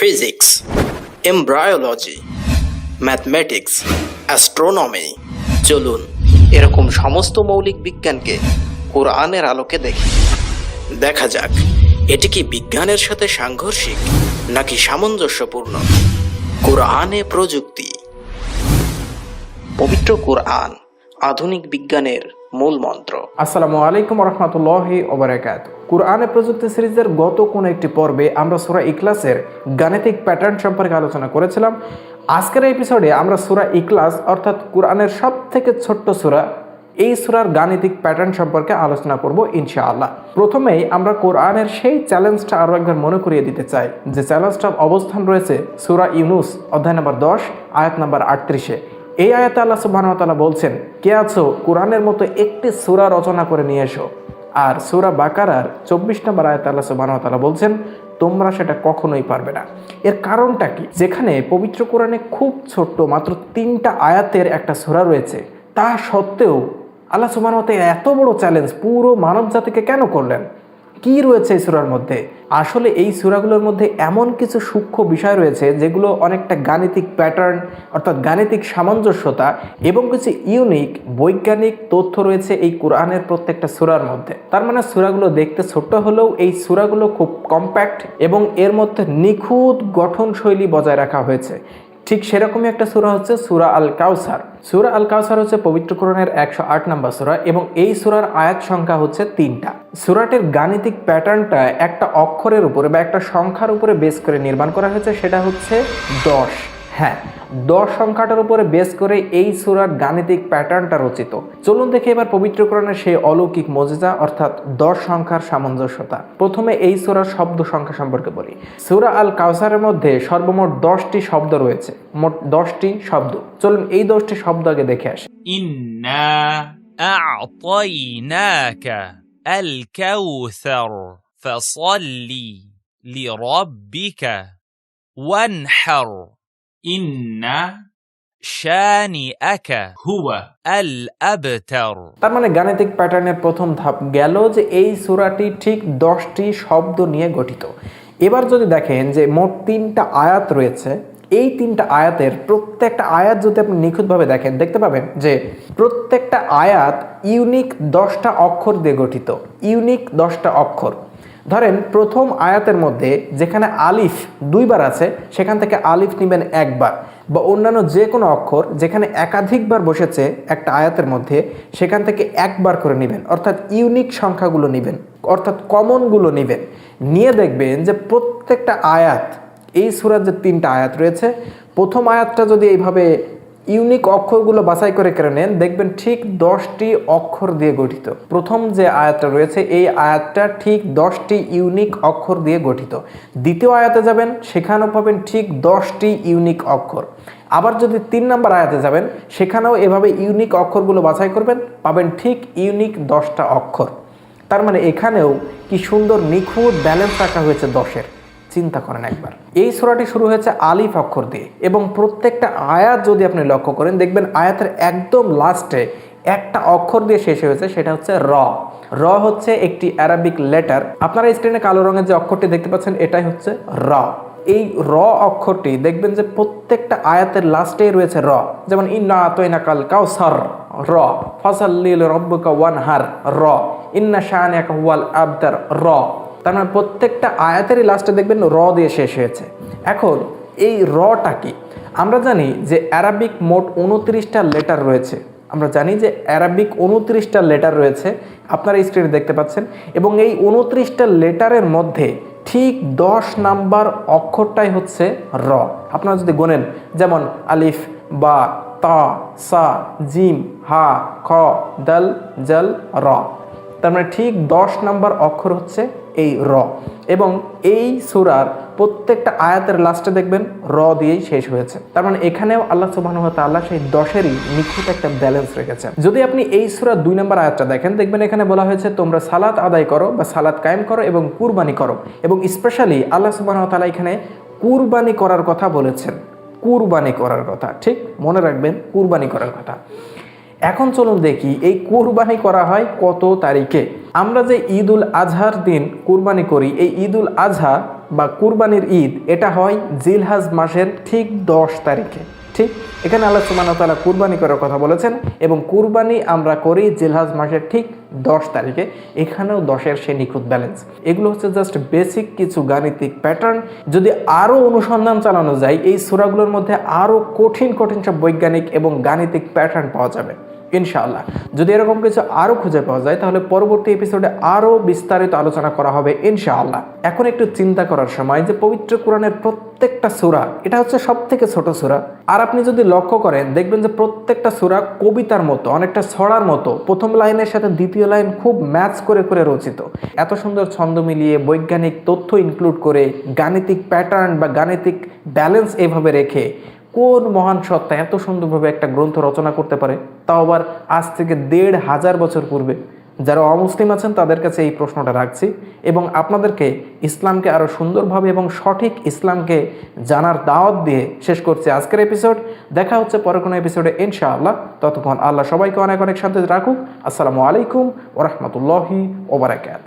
physics, embryology, mathematics, astronomy চলুন এরকম সমস্ত মৌলিক বিজ্ঞানকে কোরআনের আলোকে দেখি। দেখা যাক এটি কি বিজ্ঞানের সাথে সাংঘর্ষিক নাকি সামঞ্জস্যপূর্ণ? কোরআনে প্রযুক্তি। পবিত্র কোরআন আধুনিক বিজ্ঞানের মূল মন্ত্র আসসালামু আলাইকুম রহমতুল্লাহি ওবরাকাত। কুরআনে প্রযুক্তি সিরিজের গত কোনো একটি পর্বে আমরা সুরা ইকলাসের গাণিতিক প্যাটার্ন সম্পর্কে আলোচনা করেছিলাম। আজকের এপিসোডে আমরা সুরা ইকলাস অর্থাৎ কুরআনের সব থেকে ছোট্ট সুরা, এই সুরার গাণিতিক প্যাটার্ন সম্পর্কে আলোচনা করব ইনশাআল্লাহ। প্রথমেই আমরা কোরআনের সেই চ্যালেঞ্জটা আরও একবার মনে করিয়ে দিতে চাই। যে চ্যালেঞ্জটার অবস্থান রয়েছে সুরা ইউনুস, অধ্যায় নম্বর দশ, আয়াত নম্বর আটত্রিশে। এই আয়াতে আল্লাহ সুবাহতাল্লাহ বলছেন, কে আছো? কোরআনের মতো একটি সুরা রচনা করে নিয়ে এসো। আর সুরা বাকারার চব্বিশ নম্বর আয়াত আল্লাহ সুবাহতাল্লাহ বলছেন, তোমরা সেটা কখনোই পারবে না। এর কারণটা কি? যেখানে পবিত্র কোরআনে খুব ছোট্ট, মাত্র তিনটা আয়াতের একটা সুরা রয়েছে, তা সত্ত্বেও আল্লাহ সুবাহতে এত বড় চ্যালেঞ্জ পুরো মানব জাতিকে কেন করলেন? কি রয়েছে এই সুরার মধ্যে? আসলে এই সুরাগুলোর মধ্যে এমন কিছু সূক্ষ্ম বিষয় রয়েছে যেগুলো অনেকটা গাণিতিক প্যাটার্ন অর্থাৎ গাণিতিক সামঞ্জস্যতা এবং কিছু ইউনিক বৈজ্ঞানিক তথ্য রয়েছে এই কোরআনের প্রত্যেকটা সুরার মধ্যে। তার মানে সুরাগুলো দেখতে ছোট্ট হলেও এই সুরাগুলো খুব কম্প্যাক্ট এবং এর মধ্যে নিখুঁত গঠনশৈলী বজায় রাখা হয়েছে। ঠিক সেরকমই একটা সুরা হচ্ছে সুরা আল কাউসার সুরা আল কাউসার হচ্ছে পবিত্র কোরণের একশো আট নম্বর সুরা এবং এই সুরার আয়াত সংখ্যা হচ্ছে তিনটা। সুরাটের গাণিতিক প্যাটার্নটা একটা অক্ষরের উপরে বা একটা সংখ্যার উপরে বেস করে নির্মাণ করা হয়েছে, সেটা হচ্ছে দশ। হ্যাঁ দশ সংখ্যাটার উপরে বেস করে এই সুরার গাণিতিক প্যাটার্নটা রচিত চলুন দেখে এবার পবিত্র কোরআনের সেই অলৌকিক মজেজা অর্থাৎ দশ সংখ্যার সামঞ্জস্যতা প্রথমে এই সুরার শব্দ সংখ্যা সম্পর্কে বলি সুরা আল কাউসারের মধ্যে সর্বমোট দশটি শব্দ রয়েছে মোট দশটি শব্দ চলুন এই দশটি শব্দ আগে দেখে আসি إنا أعطيناك الكوثر فصل لربك وانحر ইন্ন শানিআকা হুয়া আল আবতার তার মানে গাণিতিক প্যাটার্নের প্রথম ধাপ গেল যে এই সূরাটি ঠিক দশটি শব্দ নিয়ে গঠিত। এবার যদি দেখেন যে মোট তিনটা আয়াত রয়েছে, এই তিনটা আয়াতের প্রত্যেকটা আয়াত যদি আপনি নিখুঁতভাবে দেখেন, দেখতে পাবেন যে প্রত্যেকটা আয়াত ইউনিক দশটা অক্ষর দিয়ে গঠিত। ইউনিক দশটা অক্ষর। ধরেন প্রথম আয়াতের মধ্যে যেখানে আলিফ দুইবার আছে, সেখান থেকে আলিফ নেবেন একবার বা অন্যান্য যে কোনো অক্ষর যেখানে একাধিকবার বসেছে একটা আয়াতের মধ্যে, সেখান থেকে একবার করে নেবেন। অর্থাৎ ইউনিক সংখ্যাগুলো নেবেন, অর্থাৎ কমনগুলো নেবেন। নিয়ে দেখবেন যে প্রত্যেকটা আয়াত, এই সুরার যে তিনটা আয়াত রয়েছে, প্রথম আয়াতটা যদি এইভাবে ইউনিক অক্ষরগুলো বাছাই করে কেড়ে নেন। দেখবেন ঠিক দশটি অক্ষর দিয়ে গঠিত। প্রথম যে আয়াতটা রয়েছে, এই আয়াতটা ঠিক দশটি ইউনিক অক্ষর দিয়ে গঠিত। দ্বিতীয় আয়াতে যাবেন, সেখানেও পাবেন ঠিক দশটি ইউনিক অক্ষর। আবার যদি তিন নম্বর আয়াতে যাবেন, সেখানেও এভাবে ইউনিক অক্ষরগুলো বাছাই করবেন, পাবেন ঠিক ইউনিক দশটা অক্ষর। তার মানে এখানেও কি সুন্দর নিখুঁত ব্যালেন্স রাখা হয়েছে দশের। চিন্তা করেন একবার। এই সোরাটি শুরু হয়েছে আলিফ অক্ষর দিয়ে এবং প্রত্যেকটা আয়াত যদি আপনি লক্ষ্য করেন, দেখবেন আয়াতের একদম লাস্টে একটা অক্ষর দিয়ে শেষ হয়েছে, সেটা হচ্ছে র। র হচ্ছে একটি অ্যারাবিক লেটার আপনারা স্ক্রিনে কালো রঙের যে অক্ষরটি দেখতে পাচ্ছেন, এটাই হচ্ছে র। এই র অক্ষরটি দেখবেন যে প্রত্যেকটা আয়াতের লাস্টেই রয়েছে র। যেমন, ইন্না আতইনা কাল কাউসার র। ফসল্লিল রব্বুকা ওয়ান হার র। ইন্না শাহানিয়াকা হুয়াল আবদার র। তার মানে প্রত্যেকটা আয়াতেরই লাস্টে দেখবেন র দিয়ে শেষ হয়েছে। এখন এই রটা কি? আমরা জানি যে অ্যারাবিক মোট উনত্রিশটা লেটার রয়েছে। আমরা জানি যে অ্যারাবিক উনত্রিশটা লেটার রয়েছে, আপনারা স্ক্রিনে দেখতে পাচ্ছেন। এবং এই উনত্রিশটা লেটারের মধ্যে ঠিক দশ নাম্বার অক্ষরটাই হচ্ছে র। আপনারা যদি গোনেন, যেমন আলিফ, বা, তা, সা, জিম, হা, খ, দল, জল, র। তার মানে ঠিক দশ নাম্বার অক্ষর হচ্ছে এই র। এবং এই সুরার প্রত্যেকটা আয়াতের লাস্টে দেখবেন, র দিয়েই শেষ হয়েছে। তার মানে এখানেও আল্লাহ সুবাহ আল্লাহ সেই দশেরই নিখুঁত একটা ব্যালেন্স রেখেছেন। যদি আপনি এই সুরার দুই নম্বর আয়াতটা দেখেন, দেখবেন এখানে বলা হয়েছে, তোমরা সালাত আদায় করো বা সালাত কায়েম করো এবং কুরবানি করো। এবং স্পেশালি আল্লাহ সুবাহ তালা এখানে কুরবানি করার কথা বলেছেন। কুরবানি করার কথা, ঠিক? মনে রাখবেন, কুরবানি করার কথা। এখন চলুন দেখি এই কুরবানি করা হয় কত তারিখে। আমরা যে ঈদ উল আজহার দিন কুরবানি করি, এই ঈদ উল আজহা বা কুরবানির ঈদ, এটা হয় জিলহাজ মাসের ঠিক দশ তারিখে। ঠিক? এখানে আল্লাহ ওয়া কুরবানি করার কথা বলেছেন এবং কুরবানি আমরা করি জিলহাজ মাসের ঠিক দশ তারিখে। এখানেও দশের সে নিখুঁত ব্যালেন্স এগুলো হচ্ছে জাস্ট বেসিক কিছু গাণিতিক প্যাটার্ন যদি আরও অনুসন্ধান চালানো যায়, এই সূরাগুলোর মধ্যে আরও কঠিন কঠিন সব বৈজ্ঞানিক এবং গাণিতিক প্যাটার্ন পাওয়া যাবে। ইনশাআল্লাহ। যদি এরকম কিছু আরও খুঁজে পাওয়া যায়, তাহলে পরবর্তী এপিসোডে আরও বিস্তারিত আলোচনা করা হবে ইনশাআল্লাহ। এখন একটু চিন্তা করার সময় যে পবিত্র কোরআনের প্রত্যেকটা সূরা, এটা হচ্ছে সব থেকে ছোট সূরা। আর আপনি যদি লক্ষ্য করেন, দেখবেন যে প্রত্যেকটা সূরা কবিতার মতো, অনেকটা ছড়ার মতো, প্রথম লাইনের সাথে দ্বিতীয় লাইন খুব ম্যাচ করে করে রচিত। এত সুন্দর ছন্দ মিলিয়ে বৈজ্ঞানিক তথ্য ইনক্লুড করে গাণিতিক প্যাটার্ন বা গাণিতিক ব্যালেন্স এভাবে রেখে কোন মহান সত্তা এত সুন্দরভাবে একটা গ্রন্থ রচনা করতে পারে? তাও আবার আজ থেকে দেড় হাজার বছর পূর্বে। যারা অমুসলিম আছেন, তাদের কাছে এই প্রশ্নটা রাখছি এবং আপনাদেরকে ইসলামকে আরও সুন্দরভাবে এবং সঠিক ইসলামকে জানার দাওয়াত দিয়ে শেষ করছি আজকের এপিসোড দেখা হচ্ছে পরে কোনো এপিসোডে ইনশাআল্লাহ। ততক্ষণ আল্লাহ সবাইকে অনেক অনেক শান্তি রাখুক। আসসালামু আলাইকুম ওরহমতুল্লাহি ওবরাকাত